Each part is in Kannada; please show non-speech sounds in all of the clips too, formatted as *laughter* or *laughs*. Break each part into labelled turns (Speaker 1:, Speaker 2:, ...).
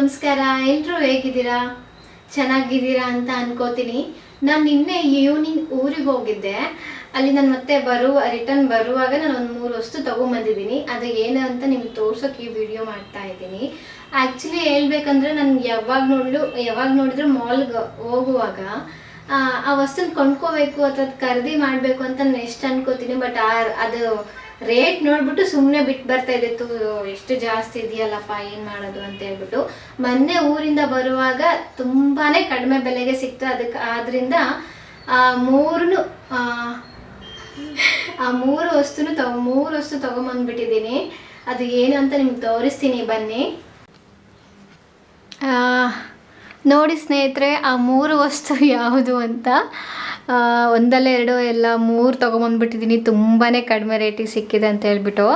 Speaker 1: ನಮಸ್ಕಾರ ಎಲ್ಲರೂ ಹೇಗಿದ್ದೀರಾ? ಚೆನ್ನಾಗಿದ್ದೀರಾ ಅಂತ ಅನ್ಕೋತೀನಿ. ನಾನು ನಿನ್ನೆ ಈವ್ನಿಂಗ್ ಊರಿಗೆ ಹೋಗಿದ್ದೆ. ಅಲ್ಲಿ ನಾನು ಮತ್ತೆ ಬರುವ ರಿಟರ್ನ್ ಬರುವಾಗ ನಾನು ಒಂದು ಮೂರು ವಸ್ತು ತೊಗೊಂಬಂದಿದ್ದೀನಿ. ಅದು ಏನು ಅಂತ ನಿಮ್ಗೆ ತೋರ್ಸೋಕೆ ಈ ವಿಡಿಯೋ ಮಾಡ್ತಾ ಇದ್ದೀನಿ. ಆ್ಯಕ್ಚುಲಿ ಹೇಳ್ಬೇಕಂದ್ರೆ ನಾನು ಯಾವಾಗ ನೋಡಲು ಯಾವಾಗ ನೋಡಿದ್ರು ಮಾಲ್ಗೆ ಹೋಗುವಾಗ ಆ, ವಸ್ತುನ ಕೊಂಡ್ಕೋಬೇಕು ಅಥವಾ ಖರೀದಿ ಮಾಡಬೇಕು ಅಂತ ನಾನು ಎಷ್ಟು ಅನ್ಕೋತೀನಿ ಬಟ್ ಆ ಅದು ರೇಟ್ ನೋಡ್ಬಿಟ್ಟು ಸುಮ್ಮನೆ ಬಿಟ್ಟು ಬರ್ತಾ ಇದೆ. ತು ಎಷ್ಟು ಜಾಸ್ತಿ ಇದೆಯಲ್ಲಪ್ಪ ಏನು ಮಾಡೋದು ಅಂತ ಹೇಳ್ಬಿಟ್ಟು. ಮೊನ್ನೆ ಊರಿಂದ ಬರುವಾಗ ತುಂಬಾ ಕಡಿಮೆ ಬೆಲೆಗೆ ಸಿಕ್ತು. ಅದಕ್ಕೆ ಆದ್ರಿಂದ ಆ ಮೂರು ಆ ಮೂರು ವಸ್ತುನು ತಗೊ ಮೂರು ವಸ್ತು ತಗೊಂಬಂದ್ಬಿಟ್ಟಿದ್ದೀನಿ. ಅದು ಏನು ಅಂತ ನಿಮ್ಗೆ ತೋರಿಸ್ತೀನಿ ಬನ್ನಿ. ಆ, ನೋಡಿ ಸ್ನೇಹಿತರೆ ಆ ಮೂರು ವಸ್ತು *laughs* ಯಾವುದು ಅಂತ. ಒಂದಲ್ಲ ಎರಡು ಎಲ್ಲ ಮೂರು ತೊಗೊಂಬಂದ್ಬಿಟ್ಟಿದ್ದೀನಿ ತುಂಬಾ ಕಡಿಮೆ ರೇಟಿಗೆ ಸಿಕ್ಕಿದೆ ಅಂತ ಹೇಳ್ಬಿಟ್ಟು.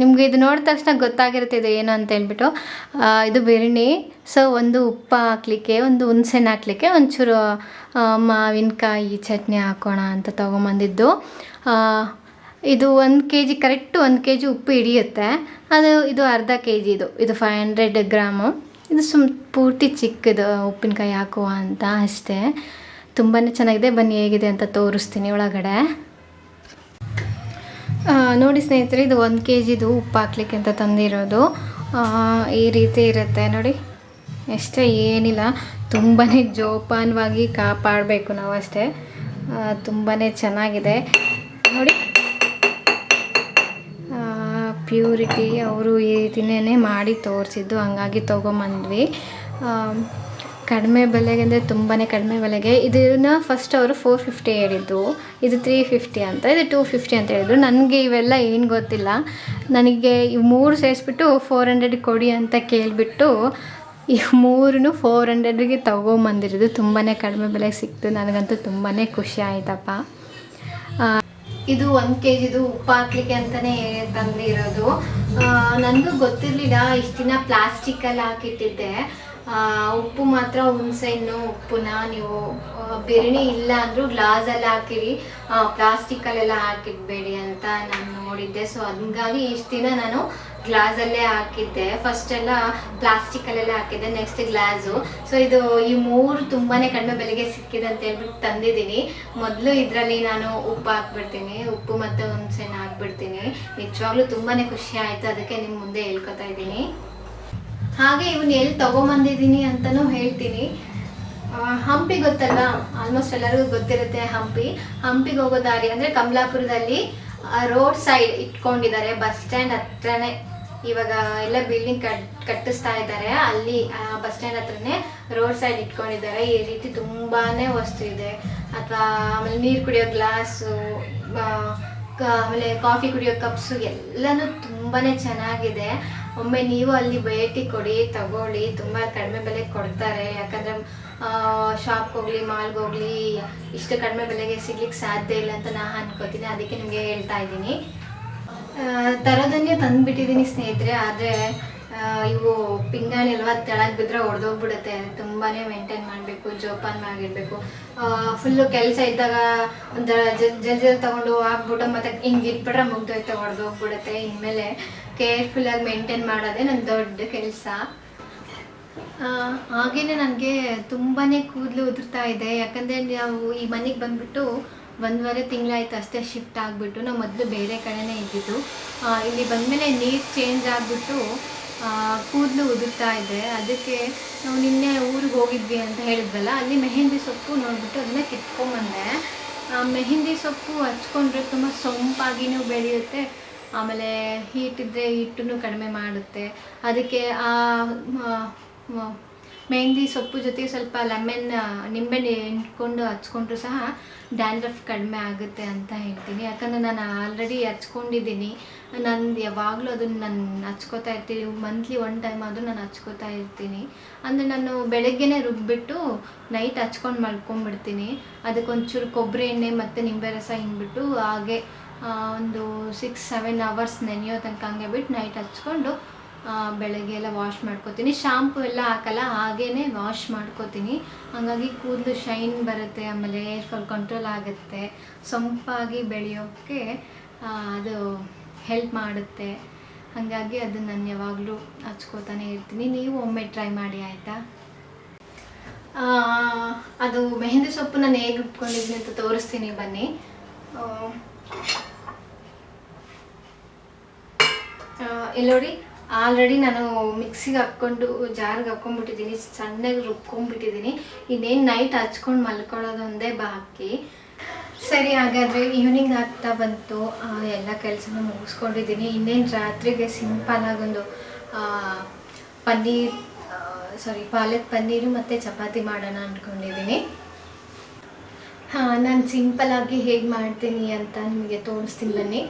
Speaker 1: ನಿಮ್ಗೆ ಇದು ನೋಡಿದ ತಕ್ಷಣ ಗೊತ್ತಾಗಿರುತ್ತೆ ಇದು ಏನು ಅಂತ ಹೇಳ್ಬಿಟ್ಟು. ಇದು ಬಿರಿಣಿ. ಸೊ ಒಂದು ಉಪ್ಪು ಹಾಕ್ಲಿಕ್ಕೆ, ಒಂದು ಹುಣ್ಸೆಹಣ್ಣು ಹಾಕ್ಲಿಕ್ಕೆ ಒಂಚೂರು ಮಾವಿನಕಾಯಿ ಚಟ್ನಿ ಹಾಕೋಣ ಅಂತ ತೊಗೊಂಬಂದಿದ್ದು. ಇದು ಒಂದು ಕೆ ಜಿ ಕರೆಕ್ಟ್ ಒಂದು ಕೆ ಜಿ ಉಪ್ಪು ಹಿಡಿಯುತ್ತೆ. ಅದು, ಇದು ಅರ್ಧ ಕೆ ಜಿ ಇದು. ಇದು ಫೈವ್ ಹಂಡ್ರೆಡ್ ಗ್ರಾಮು. ಇದು ಸುಮ್ ಪೂರ್ತಿ ಚಿಕ್ಕದು ಉಪ್ಪಿನಕಾಯಿ ಹಾಕುವ ಅಂತ ಅಷ್ಟೇ. ತುಂಬಾ ಚೆನ್ನಾಗಿದೆ. ಬನ್ನಿ, ಹೇಗಿದೆ ಅಂತ ತೋರಿಸ್ತೀನಿ ಒಳಗಡೆ. ನೋಡಿ ಸ್ನೇಹಿತರೆ, ಇದು ಒಂದು ಕೆ ಜಿದು ಉಪ್ಪು ಹಾಕ್ಲಿಕ್ಕೆ ಅಂತ ತಂದಿರೋದು. ಈ ರೀತಿ ಇರುತ್ತೆ. ನೋಡಿ, ಎಷ್ಟೇ ಏನಿಲ್ಲ ತುಂಬಾ ಜೋಪಾನವಾಗಿ ಕಾಪಾಡಬೇಕು ನಾವು ಅಷ್ಟೇ. ತುಂಬಾ ಚೆನ್ನಾಗಿದೆ. ನೋಡಿ ಪ್ಯೂರಿಟಿ ಅವರು ಈ ರೀತಿನೇ ಮಾಡಿ ತೋರಿಸಿದ್ದು, ಹಂಗಾಗಿ ತೊಗೊಂಬಂದ್ವಿ. ಕಡಿಮೆ ಬೆಲೆಗೆ ಅಂದರೆ ತುಂಬಾ ಕಡಿಮೆ ಬೆಲೆಗೆ. ಇದನ್ನು ಫಸ್ಟ್ ಅವರು ಫೋರ್ ಫಿಫ್ಟಿ ಹೇಳಿದ್ದು. ಇದು ತ್ರೀ ಫಿಫ್ಟಿ ಅಂತ, ಇದು ಟೂ ಫಿಫ್ಟಿ ಅಂತ ಹೇಳಿದ್ರು. ನನಗೆ ಇವೆಲ್ಲ ಏನು ಗೊತ್ತಿಲ್ಲ. ನನಗೆ ಈ ಮೂರು ಸೇರಿಸ್ಬಿಟ್ಟು ಫೋರ್ ಹಂಡ್ರೆಡ್ ಕೊಡಿ ಅಂತ ಕೇಳಿಬಿಟ್ಟು ಈ ಮೂರನ್ನು ಫೋರ್ ಹಂಡ್ರೆಡ್ಗೆ ತೊಗೊಂಬಂದಿರೋದು ತುಂಬಾ ಕಡಿಮೆ ಬೆಲೆಗೆ ಸಿಕ್ತು. ನನಗಂತೂ ತುಂಬಾ ಖುಷಿ ಆಯಿತಪ್ಪ. ಇದು ಒಂದು ಕೆ ಜಿದು ಉಪ್ಪು ಹಾಕ್ಲಿಕ್ಕೆ ಅಂತಲೇ ತಂದಿರೋದು. ನನಗೂ ಗೊತ್ತಿರಲಿಲ್ಲ, ಇಷ್ಟು ದಿನ ಪ್ಲಾಸ್ಟಿಕಲ್ಲಿ ಹಾಕಿಟ್ಟಿದ್ದೆ. ಉಪ್ಪು ಮಾತ್ರ ಹುಣಸೆಹಣ್ಣು ಉಪ್ಪುನ ನೀವು ಆ, ಬಿರಿಣಿ ಇಲ್ಲ ಗ್ಲಾಸ್ ಗ್ಲಾಸಲ್ಲಿ ಹಾಕಿರಿ. ಪ್ಲಾಸ್ಟಿಕಲ್ಲೆಲ್ಲ ಹಾಕಿಡ್ಬೇಡಿ ಅಂತ ನಾನು ನೋಡಿದ್ದೆ. ಸೊ ಹಂಗಾಗಿ ಇಷ್ಟು ದಿನ ನಾನು ಗ್ಲಾಸಲ್ಲೇ ಹಾಕಿದ್ದೆ. ಫಸ್ಟ್ ಎಲ್ಲ ಪ್ಲಾಸ್ಟಿಕಲ್ಲೆಲ್ಲ ಹಾಕಿದ್ದೆ ನೆಕ್ಸ್ಟ್ ಗ್ಲಾಸು. ಸೊ ಇದು ಈ ಮೂರು ತುಂಬಾನೇ ಕಡಿಮೆ ಬೆಲೆಗೆ ಸಿಕ್ಕಿದೆ ಅಂತ ಹೇಳ್ಬಿಟ್ಟು ತಂದಿದ್ದೀನಿ. ಮೊದಲು ಇದರಲ್ಲಿ ನಾನು ಉಪ್ಪು ಹಾಕ್ಬಿಡ್ತೀನಿ ಉಪ್ಪು ಮತ್ತು ಹುಣಸೆಹಣ್ಣು ಹಾಕ್ಬಿಡ್ತೀನಿ. ನಿಜವಾಗ್ಲೂ ತುಂಬಾನೇ ಖುಷಿ ಆಯಿತು. ಅದಕ್ಕೆ ನಿಮ್ಮ ಮುಂದೆ ಹೇಳ್ಕೊತಾ ಇದ್ದೀನಿ. ಹಾಗೆ ಇವನ್ ಎಲ್ಲಿ ತಗೊಂಬಂದಿದ್ದೀನಿ ಅಂತಲೂ ಹೇಳ್ತೀನಿ. ಹಂಪಿ ಗೊತ್ತಲ್ಲ? ಆಲ್ಮೋಸ್ಟ್ ಎಲ್ಲರಿಗೂ ಗೊತ್ತಿರುತ್ತೆ ಹಂಪಿ. ಹಂಪಿಗೆ ಹೋಗೋ ದಾರಿ ಅಂದರೆ ಕಮಲಾಪುರದಲ್ಲಿ ರೋಡ್ ಸೈಡ್ ಇಟ್ಕೊಂಡಿದ್ದಾರೆ. ಬಸ್ ಸ್ಟ್ಯಾಂಡ್ ಹತ್ರನೇ ಇವಾಗ ಎಲ್ಲ ಬಿಲ್ಡಿಂಗ್ ಕಟ್, ಕಟ್ಟಿಸ್ತಾ ಇದ್ದಾರೆ. ಅಲ್ಲಿ ಬಸ್ ಸ್ಟ್ಯಾಂಡ್ ಹತ್ರನೇ ರೋಡ್ ಸೈಡ್ ಇಟ್ಕೊಂಡಿದ್ದಾರೆ. ಈ ರೀತಿ ತುಂಬಾನೇ ವಸ್ತು ಇದೆ. ಅಥವಾ ಆಮೇಲೆ ನೀರು ಕುಡಿಯೋ ಗ್ಲಾಸು ಆಮೇಲೆ ಕಾಫಿ ಕುಡಿಯೋ ಕಪ್ಸು ಎಲ್ಲನೂ ತುಂಬಾ ಚೆನ್ನಾಗಿದೆ. ಒಮ್ಮೆ ನೀವು ಅಲ್ಲಿ ಭೇಟಿ ಕೊಡಿ, ತಗೊಳ್ಳಿ. ತುಂಬ ಕಡಿಮೆ ಬೆಲೆ ಕೊಡ್ತಾರೆ. ಯಾಕಂದರೆ ಶಾಪ್ಗೆ ಹೋಗಲಿ ಮಾಲ್ಗೆ ಹೋಗಲಿ, ಇಷ್ಟು ಕಡಿಮೆ ಬೆಲೆಗೆ ಸಿಗ್ಲಿಕ್ಕೆ ಸಾಧ್ಯ ಇಲ್ಲ ಅಂತ ನಾನು ಅನ್ಕೋತೀನಿ. ಅದಕ್ಕೆ ನಿಮಗೆ ಹೇಳ್ತಾ ಇದ್ದೀನಿ. ತರೋದನ್ನೇ ತಂದುಬಿಟ್ಟಿದ್ದೀನಿ ಸ್ನೇಹಿತರೆ. ಆದರೆ ಇವು ಪಿಂಗಾಣಿ ಅಲ್ವಾ ತೆಳಗ್ ಬಿದ್ರೆ ಹೊಡೆದೋಗ್ಬಿಡುತ್ತೆ ತುಂಬಾನೇ ಮೇಂಟೈನ್ ಮಾಡಬೇಕು ಜೋಪಾನವಾಗಿಡಬೇಕು ಫುಲ್ಲು ಕೆಲಸ ಇದ್ದಾಗ ಒಂಥರ ಜಲ್ ಜಲ್ ತೊಗೊಂಡು ಹಾಕ್ಬಿಟ್ಟು ಮತ್ತೆ ಹಿಂಗೆ ಇಟ್ಬಿಟ್ರೆ ಮುಗ್ದೋಯ್ತು ಹೊಡೆದೋಗ್ಬಿಡುತ್ತೆ ಇನ್ಮೇಲೆ ಕೇರ್ಫುಲ್ಲಾಗಿ ಮೇಂಟೈನ್ ಮಾಡೋದೇ ನನ್ನ ದೊಡ್ಡ ಕೆಲಸ. ಹಾಗೇನೆ ನನಗೆ ತುಂಬಾ ಕೂದಲು ಉದುರ್ತಾ ಇದೆ. ಯಾಕಂದರೆ ನಾವು ಈ ಮನೆಗೆ ಬಂದ್ಬಿಟ್ಟು ಒಂದೂವರೆ ತಿಂಗಳಾಯ್ತು ಅಷ್ಟೇ ಶಿಫ್ಟ್ ಆಗಿಬಿಟ್ಟು, ನಾವು ಮೊದಲು ಬೇರೆ ಕಡೆನೇ ಇದ್ದಿದ್ದು. ಇಲ್ಲಿ ಬಂದಮೇಲೆ ನೀರು ಚೇಂಜ್ ಆಗಿಬಿಟ್ಟು ಕೂದಲು ಉದುರ್ತಾ ಇದೆ. ಅದಕ್ಕೆ ನಾವು ನಿನ್ನೆ ಊರಿಗೆ ಹೋಗಿದ್ವಿ ಅಂತ ಹೇಳಿದ್ವಲ್ಲ, ಅಲ್ಲಿ ಮೆಹೆಂದಿ ಸೊಪ್ಪು ನೋಡಿಬಿಟ್ಟು ಅದನ್ನ ಕಿತ್ಕೊಂಬಂದೆ. ಮೆಹೆಂದಿ ಸೊಪ್ಪು ಹಚ್ಕೊಂಡ್ರೆ ತುಂಬ ಸೊಂಪಾಗಿಯೂ ಬೆಳೆಯುತ್ತೆ, ಆಮೇಲೆ ಹೀಟ್ ಇದ್ದರೆ ಹಿಟ್ಟನ್ನು ಕಡಿಮೆ ಮಾಡುತ್ತೆ. ಅದಕ್ಕೆ ಆ ಮೆಹಂದಿ ಸೊಪ್ಪು ಜೊತೆಗೆ ಸ್ವಲ್ಪ ಲೆಮನ್, ನಿಂಬೆಹಣ್ಣು ಇಟ್ಕೊಂಡು ಹಚ್ಕೊಂಡ್ರು ಸಹ ಡ್ಯಾಂಡ್ರಫ್ ಕಡಿಮೆ ಆಗುತ್ತೆ ಅಂತ ಹೇಳ್ತೀನಿ. ಯಾಕಂದರೆ ನಾನು ಆಲ್ರೆಡಿ ಹಚ್ಕೊಂಡಿದ್ದೀನಿ. ನಾನು ಯಾವಾಗಲೂ ಅದನ್ನು ನಾನು ಹಚ್ಕೋತಾ ಇರ್ತೀನಿ. ಮಂತ್ಲಿ ಒನ್ ಟೈಮ್ ಆದರೂ ನಾನು ಹಚ್ಕೋತಾ ಇರ್ತೀನಿ. ಅಂದರೆ ನಾನು ಬೆಳಗ್ಗೆನೇ ರುಬ್ಬಿಟ್ಟು ನೈಟ್ ಹಚ್ಕೊಂಡು ಮಲ್ಕೊಂಡ್ಬಿಡ್ತೀನಿ. ಅದಕ್ಕೊಂಚೂರು ಕೊಬ್ಬರಿ ಎಣ್ಣೆ ಮತ್ತು ನಿಂಬೆ ರಸ ಹಿಂಡ್ಬಿಟ್ಟು ಹಾಗೆ ಒಂದು ಸಿಕ್ಸ್ ಸೆವೆನ್ ಅವರ್ಸ್ ನೆನೆಯೋ ತನಕ ಹಂಗೆ ಬಿಟ್ಟು ನೈಟ್ ಹಚ್ಕೊಂಡು ಬೆಳಗ್ಗೆ ಎಲ್ಲ ವಾಶ್ ಮಾಡ್ಕೋತೀನಿ. ಶಾಂಪು ಎಲ್ಲ ಹಾಕಲ್ಲ ಹಾಗೇ ವಾಶ್ ಮಾಡ್ಕೋತೀನಿ. ಹಾಗಾಗಿ ಕೂದಲು ಶೈನ್ ಬರುತ್ತೆ, ಆಮೇಲೆ ಏರ್ ಫಾಲ್ ಕಂಟ್ರೋಲ್ ಆಗುತ್ತೆ. ಸೊಂಪಾಗಿ ಬೆಳೆಯೋಕ್ಕೆ ಅದು ಹೆಲ್ಪ್ ಮಾಡುತ್ತೆ. ಹಾಗಾಗಿ ಅದನ್ನು ನಾನು ಯಾವಾಗಲೂ ಹಚ್ಕೋತಾನೆ ಇರ್ತೀನಿ. ನೀವು ಒಮ್ಮೆ ಟ್ರೈ ಮಾಡಿ ಆಯಿತಾ? ಅದು ಮೆಹಂದಿ ಸೊಪ್ಪು ನಾನು ಹೇಗೆ ಇಟ್ಕೊಂಡಿದ್ದೀನಿ ಅಂತ ತೋರಿಸ್ತೀನಿ ಬನ್ನಿ. ಆ, ಆ, ಇಲ್ಲಿ ನೋಡಿ ಆಲ್ರೆಡಿ ನಾನು ಮಿಕ್ಸಿಗೆ ಹಾಕ್ಕೊಂಡು ಜಾರ್ಗೆ ಹಾಕ್ಕೊಂಡ್ಬಿಟ್ಟಿದ್ದೀನಿ ಸಣ್ಣಗೆ ರುಬ್ಕೊಂಡ್ಬಿಟ್ಟಿದ್ದೀನಿ ಇನ್ನೇನು ನೈಟ್ ಹಚ್ಕೊಂಡು ಮಲ್ಕೊಳ್ಳೋದೊಂದೇ ಬಾಕಿ. ಸರಿ, ಹಾಗಾದರೆ ಈವ್ನಿಂಗ್ ಆಗ್ತಾ ಬಂತು. ಎಲ್ಲ ಕೆಲಸನೂ ಮುಗಿಸ್ಕೊಂಡಿದ್ದೀನಿ. ಇನ್ನೇನು ರಾತ್ರಿಗೆ ಸಿಂಪಲ್ ಆಗೊಂದು ಪನ್ನೀರ್ ಸಾರಿ ಪಾಲಕ್ ಪನ್ನೀರು ಮತ್ತು ಚಪಾತಿ ಮಾಡೋಣ ಅಂದ್ಕೊಂಡಿದ್ದೀನಿ ಹಾಂ, ನಾನು ಸಿಂಪಲ್ಲಾಗಿ ಹೇಗೆ ಮಾಡ್ತೀನಿ ಅಂತ ನಿಮಗೆ ತೋರಿಸ್ತೀನಿ ಬನ್ನಿ.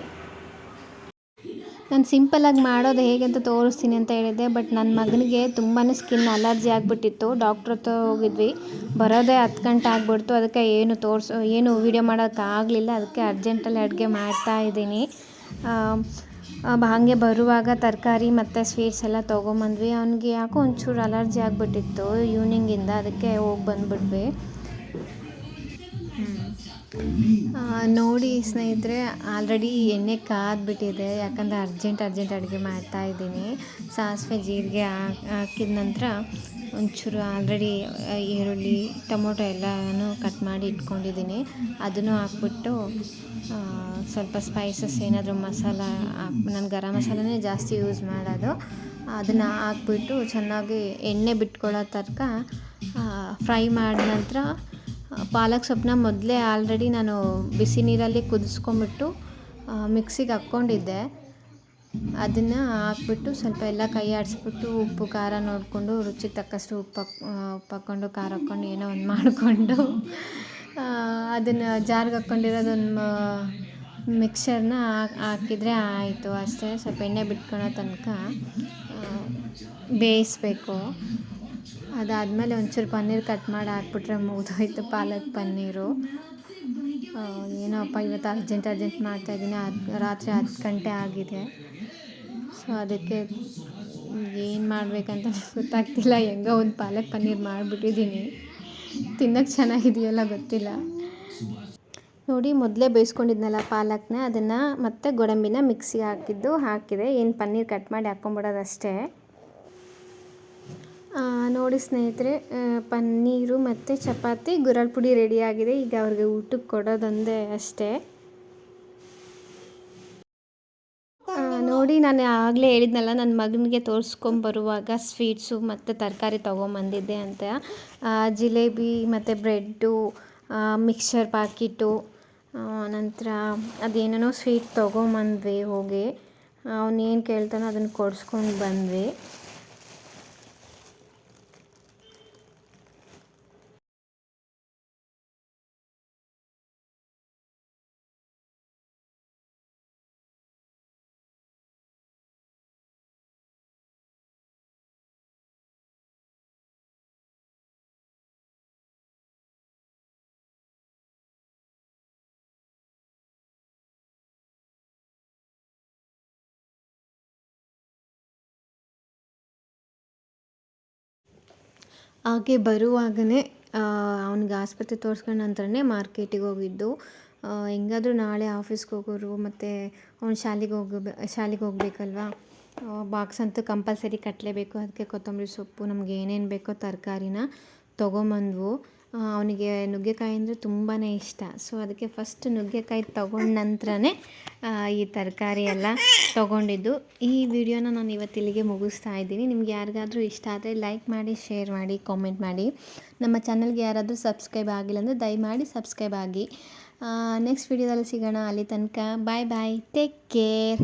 Speaker 1: ನಾನು ಸಿಂಪಲಾಗಿ ಮಾಡೋದು ಹೇಗೆ ಅಂತ ತೋರಿಸ್ತೀನಿ ಅಂತ ಹೇಳಿದ್ದೆ ಬಟ್ ನನ್ನ ಮಗನಿಗೆ ತುಂಬಾ ಸ್ಕಿನ್ ಅಲರ್ಜಿ ಆಗಿಬಿಟ್ಟಿತ್ತು. ಡಾಕ್ಟ್ರ್ ಹತ್ರ ಹೋಗಿದ್ವಿ. ಬರೋದೇ ಹತ್ತು ಗಂಟೆ ಆಗಿಬಿಡ್ತು. ಅದಕ್ಕೆ ಏನು ತೋರಿಸೋ, ಏನು ವೀಡಿಯೋ ಮಾಡೋಕ್ಕಾಗಲಿಲ್ಲ ಅದಕ್ಕೆ ಅರ್ಜೆಂಟಲ್ಲಿ ಅಡುಗೆ ಮಾಡ್ತಾ ಇದ್ದೀನಿ. ಹಾಗೆ ಬರುವಾಗ ತರಕಾರಿ ಮತ್ತು ಸ್ವೀಟ್ಸ್ ಎಲ್ಲ ತೊಗೊಂಬಂದ್ವಿ. ಅವನಿಗೆ ಯಾಕೋ ಒಂಚೂರು ಅಲರ್ಜಿ ಆಗಿಬಿಟ್ಟಿತ್ತು ಈವ್ನಿಂಗಿಂದ ಅದಕ್ಕೆ ಹೋಗಿ ಬಂದ್ಬಿಟ್ವಿ. ನೋಡಿ ಸ್ನೇಹಿತರೆ ಆಲ್ರೆಡಿ ಎಣ್ಣೆ ಕಾದ್ಬಿಟ್ಟಿದೆ. ಯಾಕಂದರೆ ಅರ್ಜೆಂಟ್ ಅರ್ಜೆಂಟ್ ಅಡುಗೆ ಮಾಡ್ತಾ ಇದ್ದೀನಿ. ಸಾಸಿವೆ, ಜೀರಿಗೆ ಹಾಕ್- ಹಾಕಿದ ನಂತರ ಒಂಚೂರು ಆಲ್ರೆಡಿ ಈರುಳ್ಳಿ, ಟೊಮೊಟೊ ಎಲ್ಲನೂ ಕಟ್ ಮಾಡಿ ಇಟ್ಕೊಂಡಿದ್ದೀನಿ. ಅದನ್ನು ಹಾಕ್ಬಿಟ್ಟು ಸ್ವಲ್ಪ ಸ್ಪೈಸಸ್ ಏನಾದರೂ ಮಸಾಲ ನಾನು ಗರಂ ಮಸಾಲನೇ ಜಾಸ್ತಿ ಯೂಸ್ ಮಾಡೋದು. ಅದನ್ನು ಹಾಕ್ಬಿಟ್ಟು ಚೆನ್ನಾಗಿ ಎಣ್ಣೆ ಬಿಟ್ಕೊಳ್ಳೋ ತನಕ ಫ್ರೈ ಮಾಡಿದ ನಂತರ ಪಾಲಕ್ ಸೊಪ್ಪನ್ನ ಮೊದಲೇ ಆಲ್ರೆಡಿ ನಾನು ಬಿಸಿ ನೀರಲ್ಲಿ ಕುದಿಸ್ಕೊಂಬಿಟ್ಟು ಮಿಕ್ಸಿಗೆ ಹಾಕ್ಕೊಂಡಿದ್ದೆ. ಅದನ್ನು ಹಾಕ್ಬಿಟ್ಟು ಸ್ವಲ್ಪ ಎಲ್ಲ ಕೈ ಆಡಿಸ್ಬಿಟ್ಟು ಉಪ್ಪು, ಖಾರ ನೋಡಿಕೊಂಡು ರುಚಿಗೆ ತಕ್ಕಷ್ಟು ಉಪ್ಪು ಉಪ್ಪು ಹಾಕ್ಕೊಂಡು, ಖಾರ ಹಾಕ್ಕೊಂಡು ಏನೋ ಒಂದು ಮಾಡಿಕೊಂಡು ಅದನ್ನು ಜಾರ್ಗೆ ಹಾಕ್ಕೊಂಡಿರೋದೊಂದು ಮಿಕ್ಸರ್ನ ಹಾಕಿದರೆ ಆಯಿತು. ಅಷ್ಟೇ, ಸ್ವಲ್ಪ ಎಣ್ಣೆ ಬಿಟ್ಕೊಳೋ ತನಕ ಬೇಯಿಸ್ಬೇಕು. ಅದಾದಮೇಲೆ ಒಂಚೂರು ಪನ್ನೀರ್ ಕಟ್ ಮಾಡಿ ಹಾಕ್ಬಿಟ್ರೆ ಮುಗಿದೋಯ್ತು ಪಾಲಕ್ ಪನ್ನೀರು. ಏನೋಪ್ಪ, ಇವತ್ತು ಅರ್ಜೆಂಟ್ ಅರ್ಜೆಂಟ್ ಮಾಡ್ತಾಯಿದ್ದೀನಿ ಹತ್ತು ರಾತ್ರಿ ಹತ್ತು ಗಂಟೆ ಆಗಿದೆ. ಸೊ, ಅದಕ್ಕೆ ಏನು ಮಾಡಬೇಕಂತ ಗೊತ್ತಾಗ್ತಿಲ್ಲ. ಹೆಂಗೋ ಒಂದು ಪಾಲಕ್ ಪನ್ನೀರ್ ಮಾಡಿಬಿಟ್ಟಿದ್ದೀನಿ ತಿನ್ನೋಕ್ಕೆ ಚೆನ್ನಾಗಿದೆಯಲ್ಲ ಗೊತ್ತಿಲ್ಲ. ನೋಡಿ, ಮೊದಲೇ ಬೇಯಿಸ್ಕೊಂಡಿದ್ನಲ್ಲ ಪಾಲಕ್ನ. ಅದನ್ನು ಮತ್ತೆ ಗೋಡಂಬಿನ ಮಿಕ್ಸಿಗೆ ಹಾಕಿದ್ದು, ಹಾಕಿದೆ. ಏನು ಪನ್ನೀರ್ ಕಟ್ ಮಾಡಿ ಹಾಕ್ಕೊಂಬಿಡೋದಷ್ಟೇ. ನೋಡಿ ಸ್ನೇಹಿತರೆ ಪನ್ನೀರು ಮತ್ತು ಚಪಾತಿ ಗುರಳ್ ಪುಡಿ ರೆಡಿಯಾಗಿದೆ ಈಗ ಅವ್ರಿಗೆ ಊಟಕ್ಕೆ ಕೊಡೋದೊಂದೇ ಅಷ್ಟೇ. ನೋಡಿ ನಾನು ಆಗಲೇ ಹೇಳಿದ್ನಲ್ಲ, ನನ್ನ ಮಗನಿಗೆ ತೋರಿಸ್ಕೊಂಬರುವಾಗ ಸ್ವೀಟ್ಸು ಮತ್ತು ತರಕಾರಿ ತೊಗೊಂಬಂದಿದ್ದೆ ಅಂತ. ಜಿಲೇಬಿ ಮತ್ತು ಬ್ರೆಡ್ಡು ಮಿಕ್ಸರ್ ಪಾಕಿಟು ನಂತರ ಅದೇನೇನೋ ಸ್ವೀಟ್ ತೊಗೊಂಬಂದ್ವಿ ಹೋಗಿ. ಅವನೇನು ಕೇಳ್ತಾನೋ ಅದನ್ನು ಕೊಡಿಸ್ಕೊಂಡು ಬಂದ್ವಿ. ಹಾಗೆ ಬರುವಾಗಲೇ ಅವ್ನಿಗೆ ಆಸ್ಪತ್ರೆ ತೋರಿಸ್ಕೊಂಡ ನಂತರನೇ ಮಾರ್ಕೆಟಿಗೆ ಹೋಗಿದ್ದು. ಹೆಂಗಾದರೂ ನಾಳೆ ಆಫೀಸ್ಗೆ ಹೋಗೋರು ಮತ್ತು ಅವ್ನು ಶಾಲೆಗೆ ಹೋಗ, ಶಾಲೆಗೆ ಹೋಗ್ಬೇಕಲ್ವಾ? ಬಾಕ್ಸ್ ಅಂತೂ ಕಂಪಲ್ಸರಿ ಕಟ್ಟಲೇಬೇಕು ಅದಕ್ಕೆ ಕೊತ್ತಂಬರಿ ಸೊಪ್ಪು, ನಮ್ಗೆ ಏನೇನು ಬೇಕೋ ತರಕಾರಿನ ತೊಗೊಂಬಂದ್ವು. ಅವನಿಗೆ ನುಗ್ಗೆಕಾಯಿ ಅಂದರೆ ತುಂಬಾ ಇಷ್ಟ. ಸೊ ಅದಕ್ಕೆ ಫಸ್ಟ್ ನುಗ್ಗೆಕಾಯಿ ತೊಗೊಂಡ ನಂತರನೇ ಈ ತರಕಾರಿ ಎಲ್ಲ ತೊಗೊಂಡಿದ್ದು. ಈ ವಿಡಿಯೋನ ನಾನು ಇವತ್ತು ಇಲ್ಲಿಗೆ ಮುಗಿಸ್ತಾ ಇದ್ದೀನಿ. ನಿಮ್ಗೆ ಯಾರಿಗಾದರೂ ಇಷ್ಟ ಆದರೆ ಲೈಕ್ ಮಾಡಿ ಶೇರ್ ಮಾಡಿ ಕಾಮೆಂಟ್ ಮಾಡಿ. ನಮ್ಮ ಚಾನಲ್ಗೆ ಯಾರಾದರೂ ಸಬ್ಸ್ಕ್ರೈಬ್ ಆಗಿಲ್ಲ ಅಂದರೆ ದಯಮಾಡಿ ಸಬ್ಸ್ಕ್ರೈಬ್ ಆಗಿ. ನೆಕ್ಸ್ಟ್ ವಿಡಿಯೋದಲ್ಲಿ ಸಿಗೋಣ. ಅಲ್ಲಿ ತನಕ ಬಾಯ್ ಬಾಯ್ ಟೇಕ್ ಕೇರ್